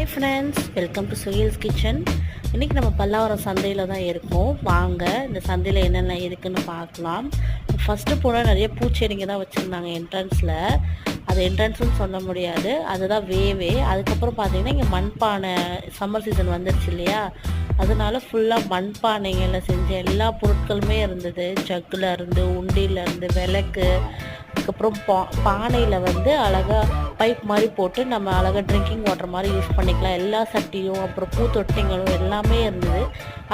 Hi friends welcome to Suyals kitchen இன்றைக்கி நம்ம பல்லாவரம் சந்தையில் தான் இருக்கோம். வாங்க இந்த சந்தையில் என்னென்ன இருக்குன்னு பார்க்கலாம். ஃபஸ்ட்டு போனால் நிறைய பூச்செடிங்க தான் வச்சுருந்தாங்க என்ட்ரன்ஸில் அது என்ட்ரன்ஸ்னு சொல்ல முடியாது. அதுதான் வேவே. அதுக்கப்புறம் பார்த்தீங்கன்னா இங்கே மண்பானை சம்மர் சீசன் வந்துருச்சு இல்லையா? அதனால ஃபுல்லாக மண்பானைகளில் செஞ்ச எல்லா பொருட்களுமே இருந்தது. ஜக்கில் இருந்து உண்டியிலேருந்து விளக்கு அதுக்கப்புறம் பா பானையில் வந்து அழகாக பைப் மாதிரி போட்டு நம்ம அழகாக ட்ரிங்கிங் வாட்டர் மாதிரி யூஸ் பண்ணிக்கலாம். எல்லா சட்டியும் அப்புறம் பூத்தொட்டிங்களும் எல்லாமே இருந்தது.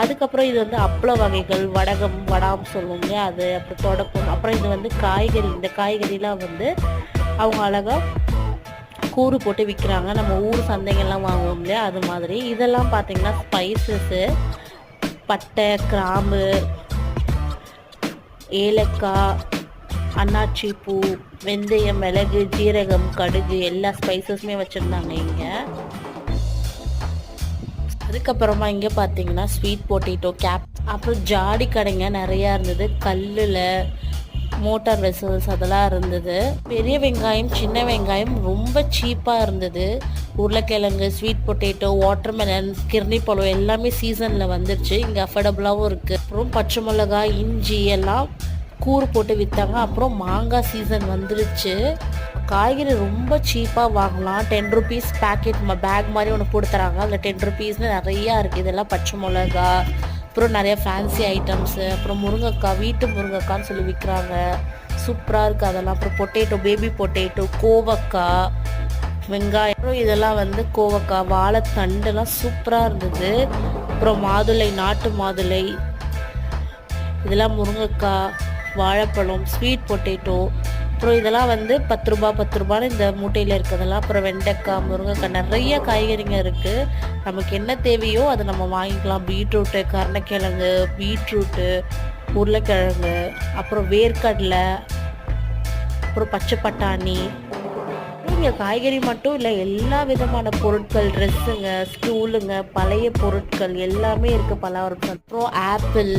அதுக்கப்புறம் இது வந்து அப்பள வகைகள் வடகம் வடாம் சொல்லுவோங்க அது அப்புறம் தொடக்கம் அப்புறம் இது வந்து காய்கறி இந்த காய்கறிலாம் வந்து அவங்க அழகாக கூறு போட்டு விற்கிறாங்க நம்ம ஊர் சந்தைகள்லாம் வாங்குவோம் இல்லையா அது மாதிரி. இதெல்லாம் பார்த்தீங்கன்னா ஸ்பைசஸ்ஸு பட்டை கிராம்பு ஏலக்காய் அன்னாச்சி பூ வெந்தயம் மிளகு ஜீரகம் கடுகு எல்லா ஸ்பைசஸுமே வச்சுருந்தாங்க இங்கே. அதுக்கப்புறமா இங்கே பார்த்தீங்கன்னா ஸ்வீட் பொட்டேட்டோ கேப் அப்புறம் ஜாடி கடைங்க நிறையா இருந்தது. கல்லில் மோட்டார் வெசல்ஸ் அதெல்லாம் இருந்தது. பெரிய வெங்காயம் சின்ன வெங்காயம் ரொம்ப சீப்பாக இருந்தது. உருளைக்கிழங்கு ஸ்வீட் பொட்டேட்டோ வாட்டர்மெலன் கிர்னி பழம் எல்லாமே சீசனில் வந்துருச்சு. இங்கே அஃபோர்டபுளாகவும் இருக்குது அப்புறம் பச்சை மிளகாய் இஞ்சி எல்லாம் கூறு போட்டு விற்றாங்க அப்புறம் மாங்காய் சீசன் வந்துருச்சு. காய்கறி ரொம்ப சீப்பாக வாங்கலாம். டென் ருபீஸ் பேக்கெட் பேக் மாதிரி ஒன்று கொடுத்துறாங்க அதில் டென் ருபீஸ்னு நிறையா இருக்குது இதெல்லாம் பச்சை மிளகா அப்புறம் நிறைய ஃபேன்சி ஐட்டம்ஸு அப்புறம் முருங்கைக்காய் வீட்டு முருங்கைக்கான்னு சொல்லி விற்கிறாங்க சூப்பராக இருக்குது அதெல்லாம். அப்புறம் பொட்டேட்டோ பேபி பொட்டேட்டோ கோவக்காய் வெங்காயம். அப்புறம் இதெல்லாம் வந்து கோவக்காய் வாழைத்தண்டுலாம் சூப்பராக இருந்தது. அப்புறம் மாதுளை நாட்டு மாதுளை இதெல்லாம் முருங்கைக்காய். வாழைப்பழம் ஸ்வீட் பொட்டேட்டோ அப்புறம் இதெல்லாம் வந்து பத்து ரூபா பத்து ரூபான்னு இந்த மூட்டையில் இருக்கிறதெல்லாம். அப்புறம் வெண்டைக்காய் முருங்கைக்காய் நிறைய காய்கறிங்க இருக்குது நமக்கு என்ன தேவையோ அதை நம்ம வாங்கிக்கலாம். பீட்ரூட்டு கருணக்கிழங்கு பீட்ரூட்டு உருளைக்கிழங்கு அப்புறம் வேர்க்கடலை அப்புறம் பச்சை பட்டாணி. இங்கே காய்கறி மட்டும் இல்லை எல்லா விதமான பொருட்கள் ட்ரெஸ்ஸுங்க ஸ்டூலுங்க பழைய பொருட்கள் எல்லாமே இருக்குது பலவரம் அப்புறம் ஆப்பிள்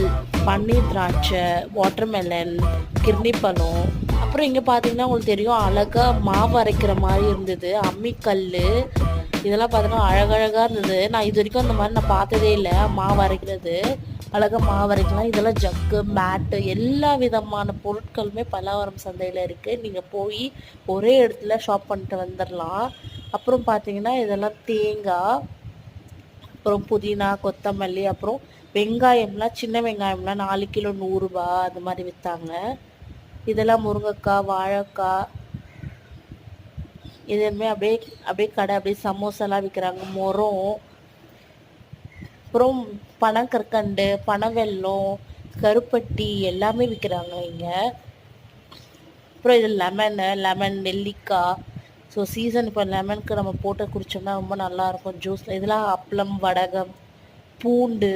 பன்னீர் திராட்சை வாட்டர்மெலன் கிர்னி பழம். அப்புறம் இங்கே பார்த்தீங்கன்னா உங்களுக்கு தெரியும் அழகாக மாவு அரைக்கிற மாதிரி இருந்தது. அம்மிக்கல் இதெல்லாம் பார்த்தீங்கன்னா அழகழகாக இருந்தது. நான் இது வரைக்கும் அந்த மாதிரி நான் பார்த்ததே இல்லை மாவு அரைக்கிறது. அழகாக மாவரைக்கலாம். இதெல்லாம் ஜக்கு மேட்டு எல்லா விதமான பொருட்களுமே பல்லாவரம் சந்தையில் இருக்குது நீங்கள் போய் ஒரே இடத்துல ஷாப் பண்ணிட்டு வந்துடலாம் அப்புறம் பார்த்தீங்கன்னா இதெல்லாம் தேங்காய் அப்புறம் புதினா கொத்தமல்லி அப்புறம் வெங்காயம்லாம் சின்ன வெங்காயம்லாம் நாலு கிலோ நூறுரூபா அது மாதிரி விற்றாங்க இதெல்லாம் முருங்கைக்காய் வாழைக்காய் இதுமே அப்படியே அப்படியே கடை அப்படியே சமோசாலாம் விற்கிறாங்க முறம் அப்புறம் பனக்கற்கண்டு பனவெல்லம் கருப்பட்டி எல்லாமே விற்கிறாங்க இங்கே. அப்புறம் இது லெமனு லெமன் நெல்லிக்காய். ஸோ சீசன் இப்போ லெமனுக்கு நம்ம போட்டு குடித்தோம்னா ரொம்ப நல்லாயிருக்கும். ஜூஸில் இதெல்லாம் அப்பளம் வடகம் பூண்டு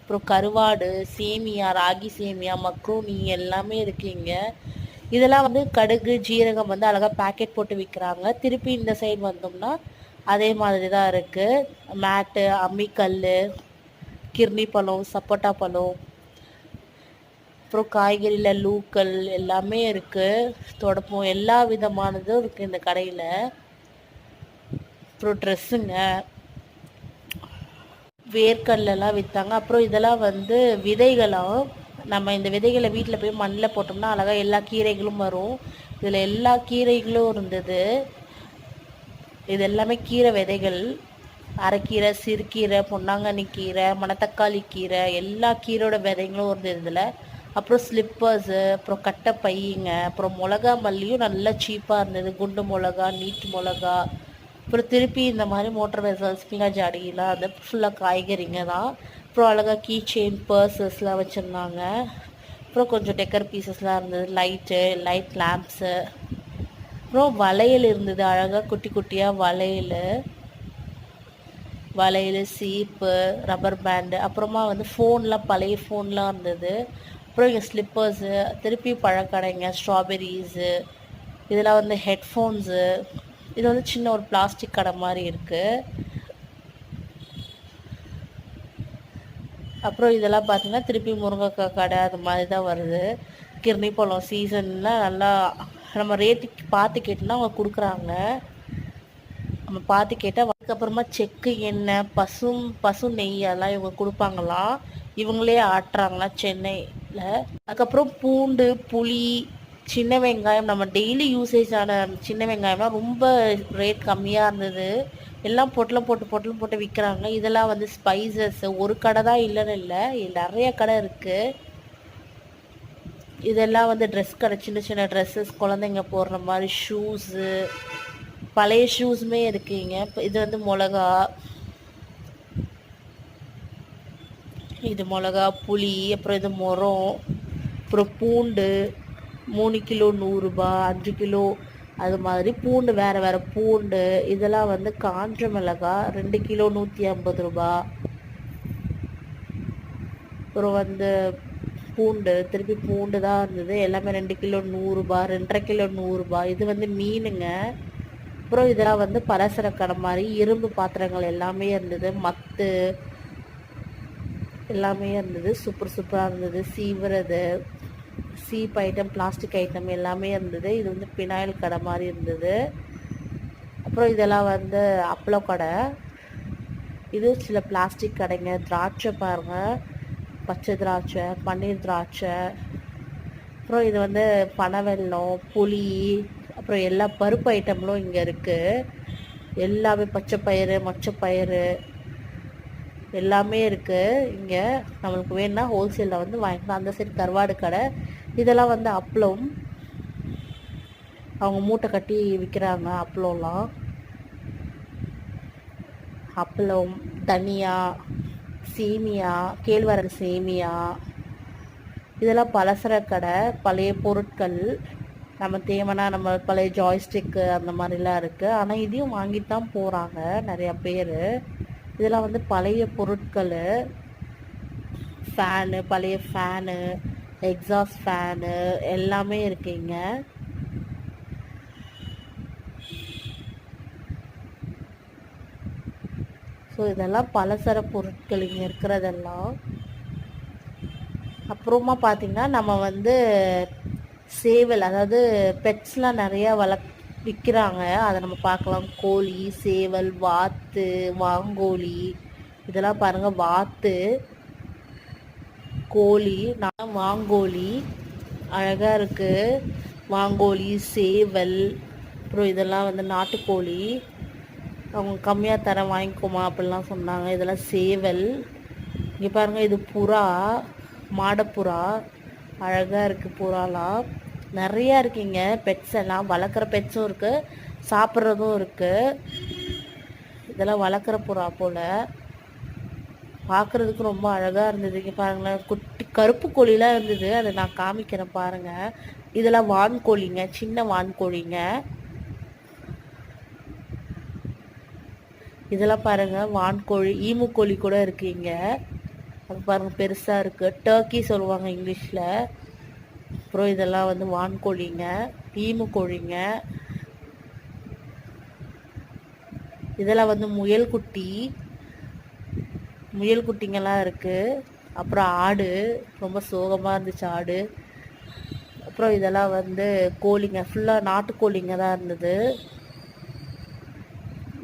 அப்புறம் கருவாடு சேமியா ராகி சேமியா மக்ரூனி எல்லாமே இருக்குது இங்கே. இதெல்லாம் வந்து கடுகு ஜீரகம் வந்து அழகாக பேக்கெட் போட்டு விற்கிறாங்க திருப்பி இந்த சைடு வந்தோம்னா அதே மாதிரி தான் இருக்குது மேட்டு அம்மிக்கல் கிர்னி பழம் சப்போட்டா பழம் அப்புறம் காய்கறியில் லூக்கல் எல்லாமே இருக்குது தொடப்பம் எல்லா விதமானதும் இருக்குது இந்த கடையில். அப்புறம் ட்ரெஸ்ஸுங்க வேர்க்கடலாம் விற்றாங்க அப்புறம் இதெல்லாம் வந்து விதைகளும். நம்ம இந்த விதைகளை வீட்டில் போய் மண்ணில் போட்டோம்னா அழகாக எல்லா கீரைகளும் வரும். இதில் எல்லா கீரைகளும் இருந்தது. இது எல்லாமே கீரை விதைகள். அரைக்கீரை சிறுகீரை பொன்னாங்கண்ணி கீரை மணத்தக்காளி கீரை எல்லா கீரோட விதைங்களும் இருந்தது இதில். அப்புறம் ஸ்லிப்பர்ஸு அப்புறம் கட்டை பையங்க அப்புறம் மிளகா மல்லியும் நல்லா சீப்பாக இருந்தது. குண்டு மிளகா நீட் மிளகா. அப்புறம் திருப்பி இந்த மாதிரி மோட்டர் வெசல்ஸ் பிங்கா ஜாடியெலாம் அது ஃபுல்லாக காய்கறிங்க தான். அப்புறம் அழகாக கீ செயின் பர்சஸ்லாம் வச்சுருந்தாங்க. அப்புறம் கொஞ்சம் டெக்கர் பீசஸ்லாம் இருந்தது. லைட்டு லைட் லேம்ப்ஸு அப்புறம் வளையல் இருந்தது அழகாக குட்டி குட்டியாக வளையல். வளையல் சீப்பு ரப்பர் பேண்டு அப்புறமா வந்து ஃபோன்லாம் பழைய ஃபோன்லாம் இருந்தது. அப்புறம் இங்கே ஸ்லிப்பர்ஸு திருப்பி பழக்கடைங்க ஸ்ட்ராபெரிஸு இதெல்லாம் வந்து ஹெட்ஃபோன்ஸு இது வந்து சின்ன ஒரு பிளாஸ்டிக் கடை மாதிரி இருக்குது அப்புறம் இதெல்லாம் பார்த்தீங்கன்னா திருப்பி முருங்கைக்காய் கடை அது மாதிரி தான் வருது. கிர்னி பழம் சீசன்லாம் நல்லா நம்ம ரேட்டுக்கு பார்த்து கேட்டோம்னா அவங்க கொடுக்குறாங்க. நம்ம பார்த்து கேட்டால் அதுக்கப்புறமா செக்கு எண்ணெய் பசும் பசு நெய் அதெல்லாம் இவங்க கொடுப்பாங்களாம் இவங்களே ஆட்டுறாங்களாம் சென்னையில்? அதுக்கப்புறம் பூண்டு புளி சின்ன வெங்காயம் நம்ம டெய்லி யூசேஜ் ஆன சின்ன வெங்காயம்லாம் ரொம்ப ரேட் கம்மியாக இருந்தது. எல்லாம் பொட்டலம் போட்டு பொட்டலம் போட்டு விற்கிறாங்க இதெல்லாம் வந்து ஸ்பைசஸ் ஒரு கடை தான் இல்லைன்னு இல்லை. நிறைய கடை இருக்குது இதெல்லாம் வந்து ட்ரெஸ் கடை சின்ன சின்ன ட்ரெஸ்ஸஸ் குழந்தைங்க போடுற மாதிரி ஷூஸு பழைய ஷூஸுமே இருக்குங்க. இப்போ இது வந்து மிளகா இது மிளகா புளி அப்புறம் இது முறம் அப்புறம் பூண்டு மூணு கிலோ நூறுரூபா அஞ்சு கிலோ அது மாதிரி பூண்டு வேறு வேறு பூண்டு இதெல்லாம் வந்து காஞ்ச மிளகா ரெண்டு கிலோ நூற்றி ஐம்பது ரூபா. அப்புறம் வந்து பூண்டு திருப்பி பூண்டு தான் இருந்தது. எல்லாமே ரெண்டு கிலோ நூறுரூபா ரெண்டரை கிலோ நூறுரூபா இது வந்து மீனுங்க. அப்புறம் இதெல்லாம் வந்து பலசர கடை மாதிரி இரும்பு பாத்திரங்கள் எல்லாமே இருந்தது. மத்து எல்லாமே இருந்தது. சூப்பர் சூப்பராக இருந்தது. சீவுறது சீப் ஐட்டம் பிளாஸ்டிக் ஐட்டம் எல்லாமே இருந்தது. இது வந்து பினாயில் கடை மாதிரி இருந்தது. அப்புறம் இதெல்லாம் வந்து அப்பளோ கடை. இது சில பிளாஸ்டிக் கடைங்க. திராட்சை பாருங்கள் பச்சை திராட்சை பன்னீர் திராட்சை அப்புறம் இது வந்து பனவெல்லம் புளி அப்புறம் எல்லா பருப்பு ஐட்டம்களும் இங்கே இருக்குது எல்லாமே பச்சை பயிறு மொச்சப்பயிறு எல்லாமே இருக்குது இங்கே நம்மளுக்கு வேணும்னா ஹோல்சேலில் வந்து வாங்கிக்கலாம். அந்த சைடு கருவாடு கடை. இதெல்லாம் வந்து அப்பளம். அவங்க மூட்டை கட்டி விற்கிறாங்க அப்பளம்லாம். அப்பளம் தனியா சேமியா கேழ்வரகு சேமியா இதெல்லாம் பலசர கடை பழைய பொருட்கள் நம்ம தேவைன்னா நம்ம பழைய ஜாய்ஸ்டிக்கு அந்த மாதிரிலாம் இருக்குது ஆனால் இதையும் வாங்கிட்டு தான் போகிறாங்க நிறையா பேர். இதெல்லாம் வந்து பழைய பொருட்கள் ஃபேனு பழைய ஃபேனு எக்ஸாஸ்ட் ஃபேனு எல்லாமே இருக்குங்க ஸோ இதெல்லாம் பலசர பொருட்கள் இங்கே இருக்கிறதெல்லாம். அப்புறமா பார்த்திங்கன்னா நம்ம வந்து சேவல் அதாவது பெட்ஸ்லாம் நிறையா வளர்க் விற்கிறாங்க அதை நம்ம பார்க்கலாம். கோழி சேவல் வாத்து வாங்கோழி. இதெல்லாம் பாருங்கள் வாத்து கோழி நான் வாங்கோழி அழகாக இருக்குது வாங்கோழி சேவல் அப்புறம் இதெல்லாம் வந்து நாட்டுக்கோழி. அவங்க கம்மியாக தரேன் வாங்கிக்கோமா அப்படிலாம் சொன்னாங்க. இதெல்லாம் சேவல். இங்கே பாருங்கள் இது புறா மாடப்புறா அழகாக இருக்குது புறாலாம். நிறையா இருக்குங்க பெட்ஸ் எல்லாம் வளர்க்குற பெட்ஸும் இருக்குது சாப்பிட்றதும் இருக்குது இதெல்லாம் வளர்க்குற புறா போல். பார்க்குறதுக்கு ரொம்ப அழகாக இருந்தது. இங்கே பாருங்களேன் குட்டி கருப்பு கோழிலாம் இருந்தது. அதை நான் காமிக்கிறேன் பாருங்கள் இதெல்லாம் வான்கோழிங்க சின்ன வான்கோழிங்க. இதெல்லாம் பாருங்கள் வான்கோழி ஈமு கோழி கூட இருக்குது இங்கே. அது பாருங்கள் பெருசாக இருக்குது டர்க்கி சொல்லுவாங்க இங்கிலீஷில். அப்புறம் இதெல்லாம் வந்து வான்கோழிங்க ஈமு கோழிங்க. இதெல்லாம் வந்து முயல் குட்டி. முயல் குட்டிங்கெல்லாம் இருக்குது அப்புறம் ஆடு ரொம்ப சோகமாக இருந்துச்சு ஆடு. அப்புறம் இதெல்லாம் வந்து கோழிங்க ஃபுல்லாக நாட்டுக்கோழிங்க தான் இருந்தது.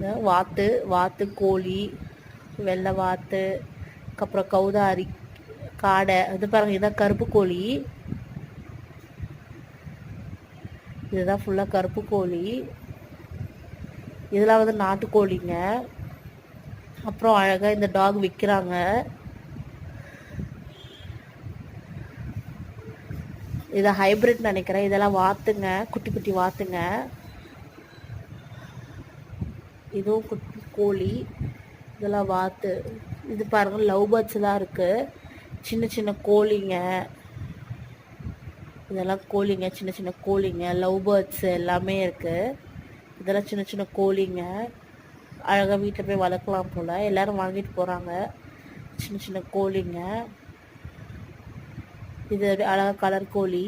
வாத்து வாத்து கோழி வெள்ளை வாத்து அப்புறம் கௌதாரி காடை இது பாருங்க இதான் கருப்பு கோழி. இதுதான் ஃபுல்லாக கருப்பு கோழி. இதெல்லாம் வந்து நாட்டுக்கோழிங்க அப்புறம் அழகாக இந்த டாக் விற்கிறாங்க இதை ஹைபிரிட் நினைக்கிறேன். இதெல்லாம் வாத்துங்க குட்டி குட்டி வாத்துங்க. இதுவும் கோழி இதெல்லாம் வாத்து. இது பாருங்க லவ் பேர்ட்ஸ் தான் இருக்கு. சின்ன சின்ன கோழிங்க. இதெல்லாம் கோழிங்க சின்ன சின்ன கோழிங்க. லவ் பேர்ட்ஸ் எல்லாமே இருக்கு. இதெல்லாம் சின்ன சின்ன கோழிங்க. அழகாக வீட்டில் போய் வளர்க்கலாம் போல். எல்லோரும் வாங்கிட்டு போகிறாங்க சின்ன சின்ன கோழிங்க. இது அழகாக கலர் கோழி.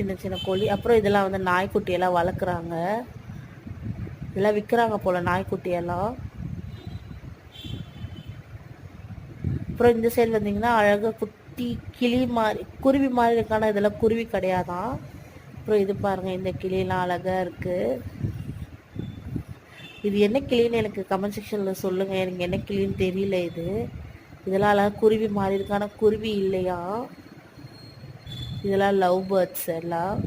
சின்ன சின்ன கோழி. அப்புறம் இதெல்லாம் வந்து நாய்க்குட்டியெல்லாம் வளர்க்குறாங்க. இதெல்லாம் விற்கிறாங்க போல் நாய்க்குட்டியெல்லாம் அப்புறம் இந்த சைடு வந்தீங்கன்னா அழகாக குட்டி கிளி மாதிரி குருவி மாதிரி இருக்கான இதெல்லாம் குருவி கிடையாதான். அப்புறம் இது பாருங்கள் இந்த கிளியெல்லாம் அழகாக இருக்குது இது என்ன கிளின்னு எனக்கு கமெண்ட் செக்ஷனில் சொல்லுங்கள் எனக்கு என்ன கிளின்னு தெரியல இது. இதெல்லாம் அழகாக குருவி மாதிரி இருக்கான குருவி இல்லையா? இதெல்லாம் லவ் பேர்ட்ஸ் எல்லாம்.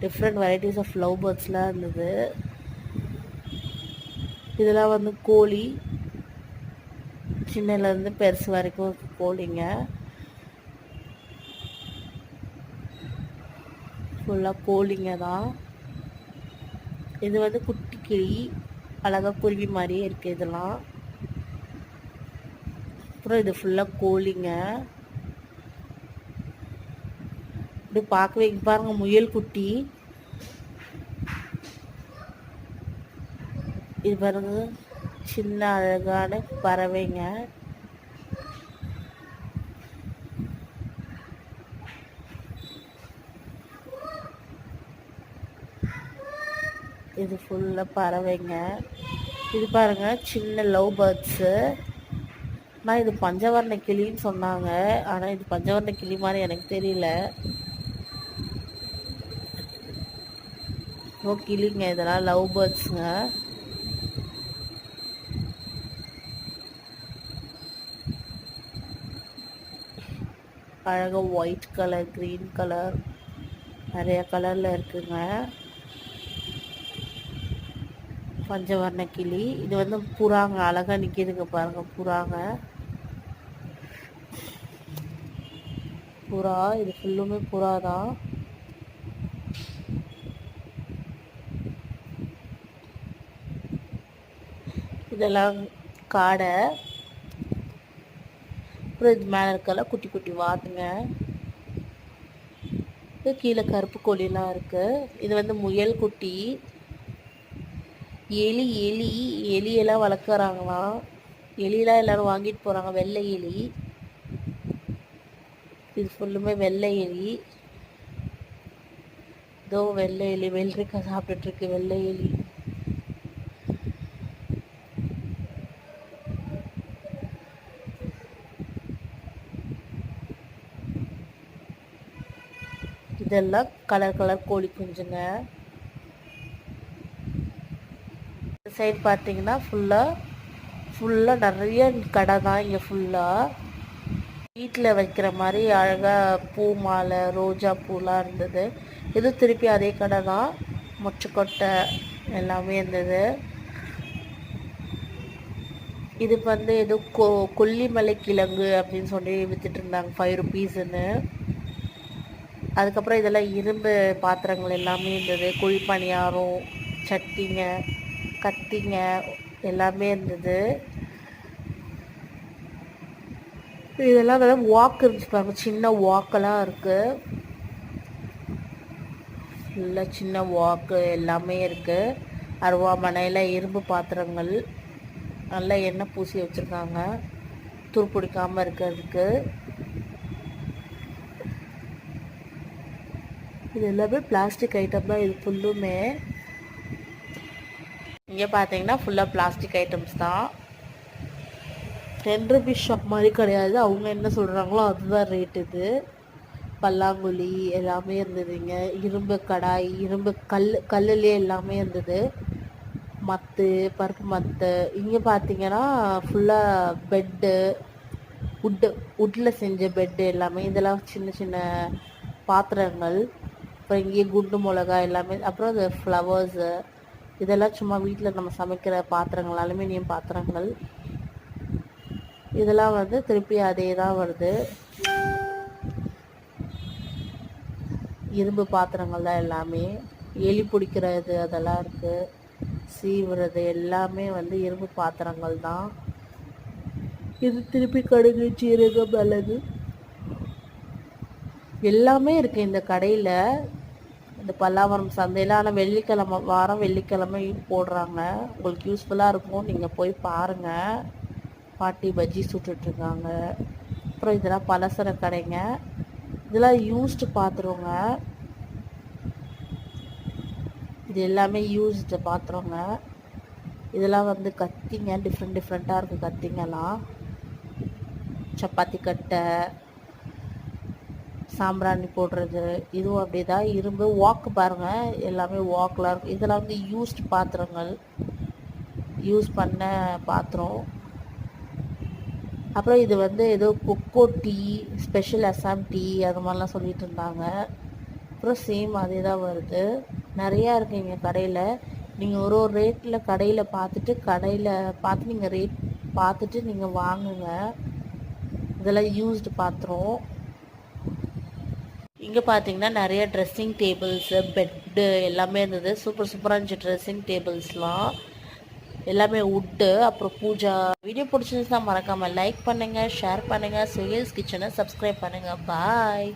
டிஃப்ரெண்ட் வெரைட்டிஸ் ஆஃப் லவ் பேர்ட்ஸ்லாம் இருந்தது. இதெல்லாம் வந்து கோழி. சின்னலேருந்து பெருசு வரைக்கும் கோழிங்க. ஃபுல்லாக கோழிங்க தான். இது வந்து குட்டி கிளி. அழகாக குருவி மாதிரியே இருக்குது இதெல்லாம். அப்புறம் இது ஃபுல்லாக கோழிங்க. இப்படி பார்க்கவே பாருங்க முயல் குட்டி. இது பாருங்க சின்ன அழகான பறவைங்க. இது ஃபுல்லாக பறவைங்க. இது பாருங்க சின்ன லவ் பேர்ட்ஸு. ஆனால் இது பஞ்சவர்ண கிளின்னு சொன்னாங்க. ஆனால் இது பஞ்சவர்ண கிளி மாதிரி எனக்கு தெரியல. நோ கிளிங்க இதெல்லாம் லவ் பேர்ட்ஸுங்க அழகாக ஒயிட் கலர் க்ரீன் கலர் நிறைய கலரில் இருக்குங்க. பஞ்சவர்ண கிளி. இது வந்து புறாங்க அழகாக நிற்கிதுங்க பாருங்க புறாங்க. புறா இது ஃபுல்லுமே புறா தான் இதெல்லாம் காடை. அப்புறம் இது மேலே இருக்கெல்லாம் குட்டி குட்டி வாத்துங்க. இது கீழே கருப்பு கோழிலாம் இருக்கு. இது வந்து முயல் குட்டி. எலி எலி எலியெல்லாம் வளர்க்குறாங்களாம். எலியெல்லாம் எல்லாரும் வாங்கிட்டு போகிறாங்க வெள்ளை எலி. இது ஃபுல்லுமே வெள்ளை எலி. இதோ வெள்ளை எலி. வெள்ளரிக்காய் சாப்பிட்டுட்டுருக்கு வெள்ளை எலி. இதெல்லாம் கலர் கலர் கோழி குஞ்சுங்க. இந்த சைடு பார்த்தீங்கன்னா ஃபுல்லாக ஃபுல்லாக நிறைய கடை தான் இங்கே ஃபுல்லாக வீட்டில் வைக்கிற மாதிரி அழகாக பூ மாலை ரோஜா பூலாம் இருந்தது. இது திருப்பி அதே கடை தான். மொச்சக்கொட்டை எல்லாமே இருந்தது. இது வந்து ஏதோ கொ கொல்லிமலை கிழங்கு அப்படின்னு சொல்லி விற்றுட்டு இருந்தாங்க ஃபைவ் ருபீஸுன்னு அதுக்கப்புறம் இதெல்லாம் இரும்பு பாத்திரங்கள் எல்லாமே இருந்தது. குழிப்பணியாரம் சட்டிங்க கத்திங்க எல்லாமே இருந்தது. இதெல்லாம் வந்து வாக் இருந்துச்சு பாருங்க. சின்ன வாக்கெல்லாம் இருக்குது ஃபுல்லாக சின்ன வாக்கு எல்லாமே இருக்குது அருவாமனையில் இரும்பு பாத்திரங்கள் நல்லா எண்ணெய் பூசி வச்சுருக்காங்க. துருப்பிடிக்காமல் இருக்கிறதுக்கு. இது எல்லாமே பிளாஸ்டிக் ஐட்டம் தான். இது ஃபுல்லுமே இங்கே பார்த்தீங்கன்னா ஃபுல்லாக பிளாஸ்டிக் ஐட்டம்ஸ் தான். டென் ருபீஸ் ஷாப் மாதிரி கிடையாது. அவங்க என்ன சொல்கிறாங்களோ அதுதான் ரேட் இது. பல்லாங்குழி எல்லாமே இருந்ததுங்க இரும்பு கடாய் இரும்பு கல் கல்லுலேயே எல்லாமே இருந்தது. மத்து பருப்பு மத்து. இங்கே பார்த்தீங்கன்னா ஃபுல்லாக பெட்டு உட்டு உட்டில் செஞ்ச பெட்டு எல்லாமே. இதெல்லாம் சின்ன சின்ன பாத்திரங்கள். அப்புறம் இங்கேயே குண்டு மிளகா எல்லாமே அப்புறம் அது ஃப்ளவர்ஸு இதெல்லாம் சும்மா வீட்டில் நம்ம சமைக்கிற பாத்திரங்கள் அலுமினியம் பாத்திரங்கள். இதெல்லாம் வந்து திருப்பி அதே தான் வருது. இரும்பு பாத்திரங்கள் தான் எல்லாமே. எலி பிடிக்கிறது அதெல்லாம் இருக்குது சீவுறது எல்லாமே வந்து இரும்பு பாத்திரங்கள் தான். இது திருப்பி கடுகு சீரகம் மிளகு. எல்லாமே இருக்குது இந்த கடையில். இந்த பல்லாவரம் சந்தையில் ஆனால் வெள்ளிக்கிழமை வாரம் வெள்ளிக்கிழமை போடுறாங்க. உங்களுக்கு யூஸ்ஃபுல்லாக இருக்கும். நீங்கள் போய் பாருங்கள் பாட்டி பஜ்ஜி சுட்டுட்ருக்காங்க அப்புறம் இதெல்லாம் பலசர கடைங்க. இதெல்லாம் யூஸ்டு பாத்திரங்க. இது எல்லாமே யூஸ்டு பாத்திரங்க. இதெல்லாம் வந்து கத்திங்க. டிஃப்ரெண்ட் டிஃப்ரெண்ட்டாக இருக்குது கத்திங்கெல்லாம். சப்பாத்தி கட்டை சாம்பிராணி போடுறது இதுவும் அப்படி தான் இரும்பு வாக்கு பாருங்கள் எல்லாமே வாக்கெலாம் இருக்கும். இதெல்லாம் வந்து யூஸ்ட் பாத்திரங்கள். யூஸ் பண்ண பாத்திரம். அப்புறம் இது வந்து ஏதோ cocoa tea special Assam tea அது மாதிரிலாம் சொல்லிட்டு இருந்தாங்க. அப்புறம் சேம் அதே தான் வருது. நிறையா இருக்குது இங்கே கடையில். நீங்கள் ஒரு ஒரு ரேட்டில் கடையில் பார்த்துட்டு கடையில் பார்த்து நீங்கள் ரேட் பார்த்துட்டு நீங்கள் வாங்குங்க. இதெல்லாம் யூஸ்டு பாத்திரம். இங்கே பார்த்தீங்கன்னா நிறைய ட்ரெஸ்ஸிங் டேபிள்ஸு பெட்டு எல்லாமே இருந்தது. சூப்பர் சூப்பராக இருந்துச்சு ட்ரெஸ்ஸிங் டேபிள்ஸ்லாம் எல்லாமே உட்டு அப்புறம் பூஜா. வீடியோ பிடிச்சிருந்துச்சுன்னா மறக்காமல் லைக் பண்ணுங்கள் ஷேர் பண்ணுங்கள் சுயல்ஸ் கிச்சனை சப்ஸ்கிரைப் பண்ணுங்கள் பாய்